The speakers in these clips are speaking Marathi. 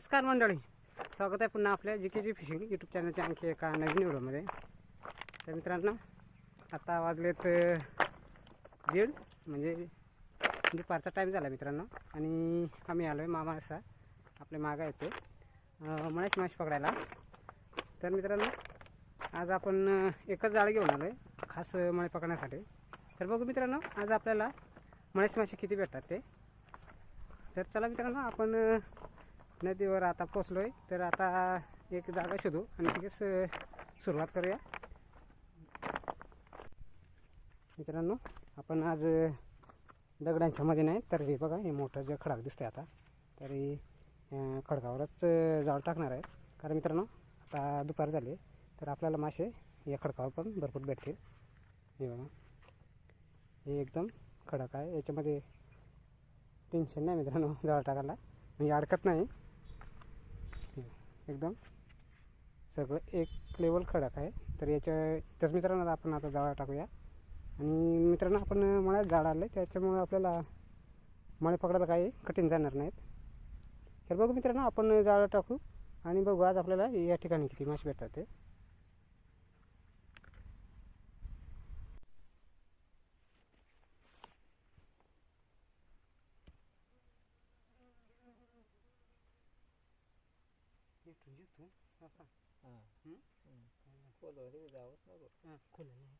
नमस्कार मंडळी. स्वागत आहे पुन्हा आपल्या जी के जी फिशिंग यूट्यूब चॅनलच्या आणखी एका नवीन व्हिडिओमध्ये. तर मित्रांनो आता वाजलेत दीड म्हणजे, म्हणजे दुपारचा टाईम झाला मित्रांनो. आणि आम्ही आलो आहे मामा असा आपल्या मागा येते मळ्याची माश पकडायला. तर मित्रांनो आज आपण एकच जाळ घेऊन आलो आहे खास मळे पकडण्यासाठी तर बघू मित्रांनो आज आपल्याला मळ्याची मासे किती भेटतात ते. तर चला मित्रांनो आपण नदीवर आता पोचलो आहे तर आता एक जागा शोधू आणि तिथेच सुरुवात करूया. मित्रांनो आपण आज दगडांच्या मध्ये नाही तर हे बघा हे मोठं जे खडक दिसतंय आता तरी खडकावरच जाळ टाकणार आहे कारण मित्रांनो आता दुपार झाली तर आपल्याला मासे या खडकावर पण भरपूर भेटतील. हे बघा. हे एकदम खडक आहे. याच्यामध्ये टेन्शन नाही मित्रांनो जाळ टाकायला. म्हणजे अडकत नाही. एकदम. सगळं एक लेवल खडक आहे. तर याच्या त्याच मित्रांनो आपण आता जाळा टाकूया. आणि मित्रांनो आपण मळ्यात झाड आलं आहे त्याच्यामुळे आपल्याला मळे पकडायला काही कठीण जाणार नाहीत. तर बघू मित्रांनो आपण जाळं टाकू. आणि बघू आज आपल्याला या ठिकाणी किती मासे भेटतात ते. जिथून असा हं? जावंच नको हां खुलं नाही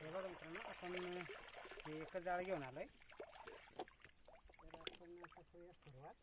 हे बघा मित्रांनो आपण हे एकच जाळ घेऊन आलोय तर आपण करूया सुरुवात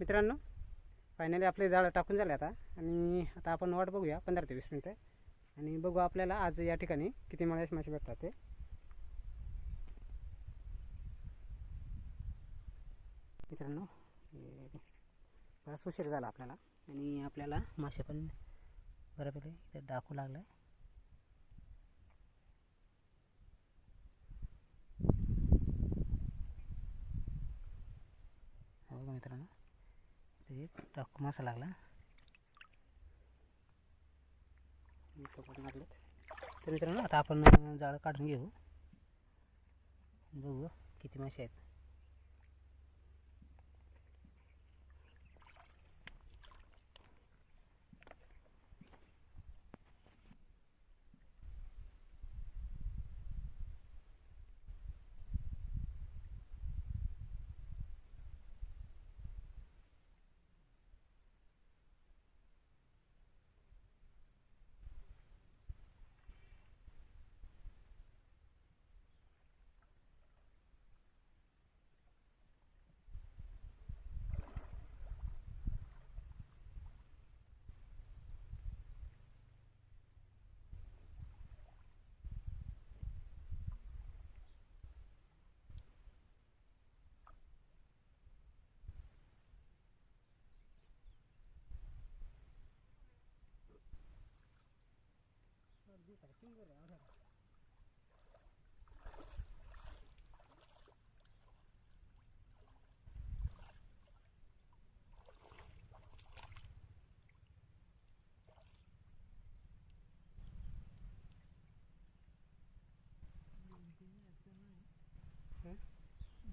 मित्रांनो फायनली आपले जाळं टाकून झाले आता. आणि आता आपण वाट बघूया पंधरा ते वीस मिनटं. आणि बघू आपल्याला आज या ठिकाणी किती माळ्यास मासे भेटतात ते. मित्रांनो बराच उशीर झाला आपल्याला. आणि आपल्याला मासे पण बऱ्यापैकी इथं डाकू लागला. आहे हा बघा मित्रांनो डाकू मासा लागला. तर मित्रांनो आता आपण जाळं काढून घेऊ. बघू किती मासे आहेत.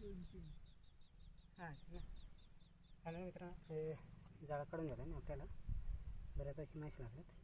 हां हॅलो मित्रांनो हे जाळं काढून झालं ना आपल्याला. बऱ्यापैकी माहिती लागतात